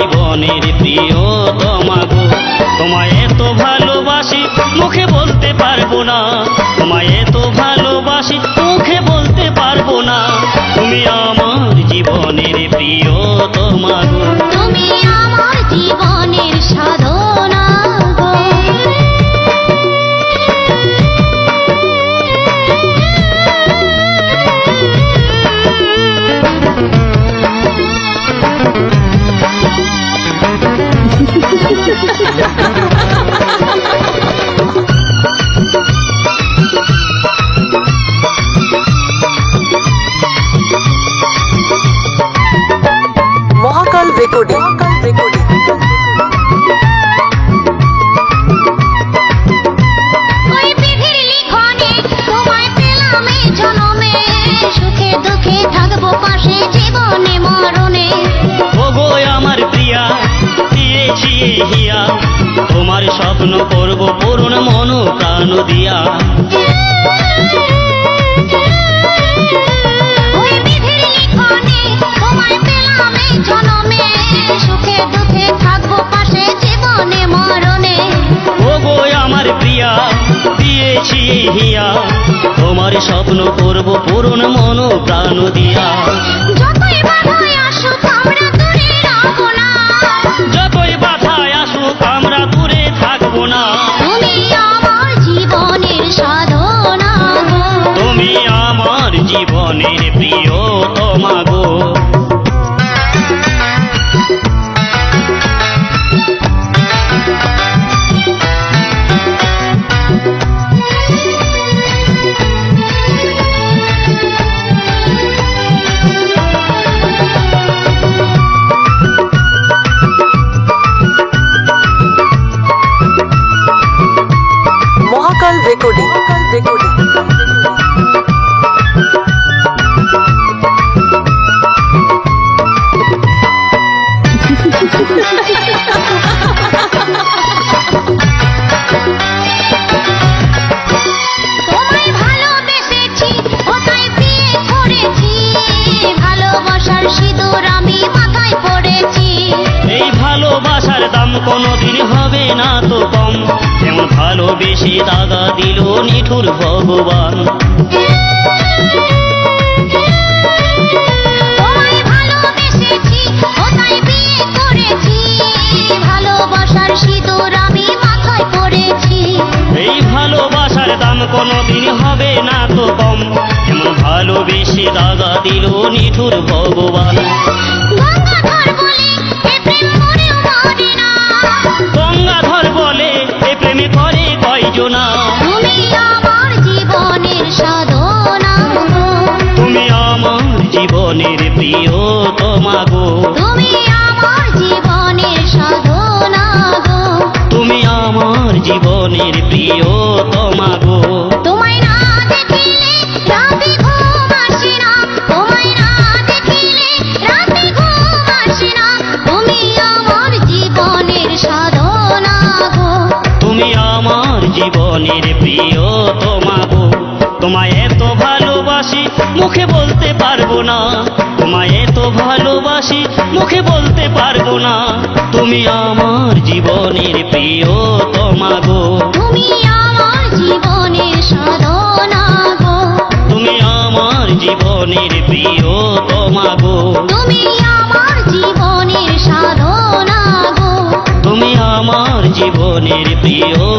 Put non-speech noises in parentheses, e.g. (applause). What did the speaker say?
প্রিয় তোমাগো তোমায় এত ভালোবাসি, মুখে বলতে পারব না। তোমায় এত ভালোবাসি, মুখে বলতে পারব Thank (laughs) you. হিয়া তোমার স্বপ্ন করব পূরণ মন প্রাণ দিয়া। দিয়েছি হিয়া। তোমার স্বপ্ন করব পূরণ মন প্রাণ দিয়া। যতই বাধায় আসুক ভালোবেসে দাগা দিল নিঠুর ভগবান। এই ভালোবাসার দাম কোনোদিন হবে না তো কম। এমন ভালোবেসে দাগা দিল নিঠুর ভগবান। গঙ্গাধর বলে এ প্রেম মরেও মরে না গঙ্গাধর বলে এ প্রেমে করে কয়জনা তুমি আমার জীবনের সাধনা। তুমি আমার জীবনের প্রিয় তোমাগো তুমি আমার জীবনের সাধনা গো। তুমি আমার জীবনের প্রিয় তোমায় এত ভালোবাসি মুখে বলতে পারব না। তোমায় এত ভালোবাসি মুখে বলতে পারব না। তুমি আমার জীবনের প্রিয় তোমাগো তুমি আমার জীবনের সাধনা গো। তুমি আমার জীবনের প্রিয় তোমাগো তুমি আমার জীবনের সাধনা গো। তুমি আমার জীবনের প্রিয়